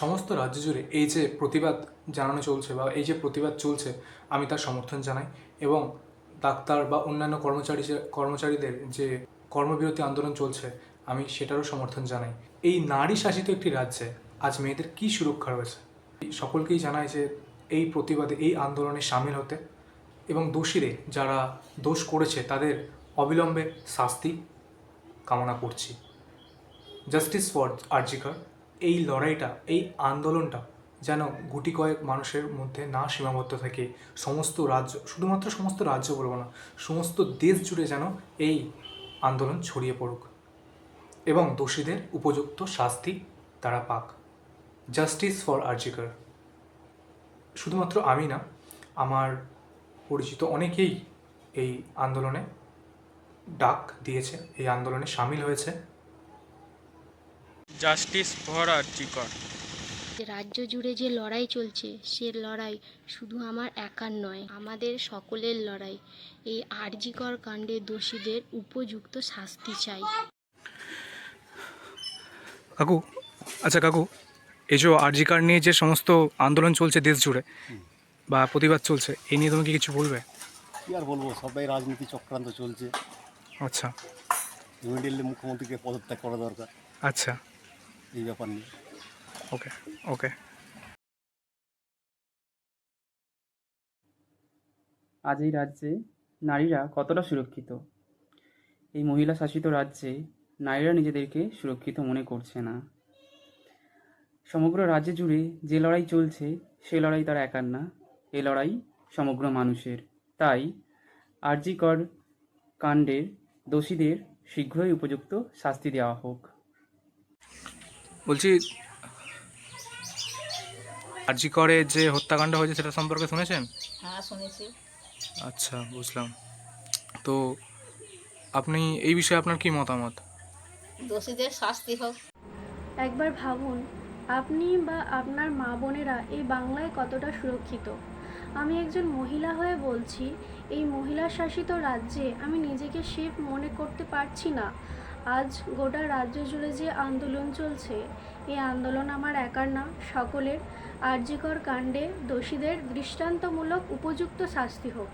সমস্ত রাজ্য জুড়ে এই যে প্রতিবাদ জানানো চলছে বা এই যে প্রতিবাদ চলছে, আমি তার সমর্থন জানাই এবং ডাক্তার বা অন্যান্য কর্মচারী কর্মচারীদের যে কর্মবিরতি আন্দোলন চলছে, আমি সেটারও সমর্থন জানাই। এই নারী শাসিত একটি রাজ্যে আজ মেয়েদের কী সুরক্ষা রয়েছে? সকলকেই জানাই যে এই প্রতিবাদে, এই আন্দোলনে সামিল হতে এবং দোষীরে যারা দোষ করেছে, তাদের অবিলম্বে শাস্তি কামনা করছি। Justice for R G Kar. এই লড়াইটা, এই আন্দোলনটা যেন গুটি কয়েক মানুষের মধ্যে না সীমাবদ্ধ থাকে। সমস্ত রাজ্য, শুধুমাত্র সমস্ত রাজ্য বলব না, সমস্ত দেশ জুড়ে যেন এই আন্দোলন ছড়িয়ে পড়ুক। এবং দোষীদের উপযুক্ত শাস্তি তারা পাক। জাস্টিস ফর আর্জিকার শুধুমাত্র আমি না, আমার পরিচিত অনেকেই এই আন্দোলনে ডাক দিয়েছে, এই আন্দোলনে সামিল হয়েছে। জাস্টিস ফর আর্জিকর যে রাজ্য জুড়ে যে লড়াই চলছে সে লড়াই শুধু আমার একার নয় আমাদের সকলের লড়াই। এই আরজিকর কাণ্ডে দোষীদের উপযুক্ত শাস্তি চাই। কাকু আচ্ছা কাকু এই যে আরজি কার্ড নিয়ে যে সমস্ত আন্দোলন চলছে দেশ জুড়ে বা প্রতিবাদ চলছে এই নিয়ে তুমি কি কিছু বলবে? কি আর বলব সবাই রাজনীতি চক্রান্ত চলছে। আচ্ছা। ইমিডিয়েটলি মুখ্যমন্ত্রীকে পদত্যাগ করা দরকার। আচ্ছা। এই ব্যাপার নিয়ে। ওকে ওকে। আজ এই রাজ্যে নারীরা কতটা সুরক্ষিত? এই মহিলা শাসিত রাজ্যে নারীরা নিজেদেরকে সুরক্ষিত মনে করছে না। সমগ্র রাজ্য জুড়ে যে লড়াই চলছে সে লড়াই তারা একার না। এ লড়াই সমগ্র মানুষের। তাই আরজিকর কাণ্ডের দোষীদের শীঘ্রই উপযুক্ত শাস্তি দেওয়া হোক। বলছি আরজি করে যে হত্যাকাণ্ড হয়েছে সেটা সম্পর্কে শুনেছেন? হ্যাঁ শুনেছি। আচ্ছা বুঝলাম। তো আপনি এই বিষয়ে আপনার কি মতামত? দোষীদের শাস্তি হোক। একবার ভাবুন আপনি বা আপনার মা বোনেরা এই বাংলায় কতটা সুরক্ষিত? আমি একজন মহিলা হয়ে বলছি এই মহিলা শাসিত রাজ্যে আমি নিজেকে সেফ মনে করতে পারছি না। আজ গোটা রাজ্য জুড়ে যে আন্দোলন চলছে, এই আন্দোলন আমার একার না, সকলের। আর্যিকর কাণ্ডে দোষীদের দৃষ্টান্তমূলক উপযুক্ত শাস্তি হোক।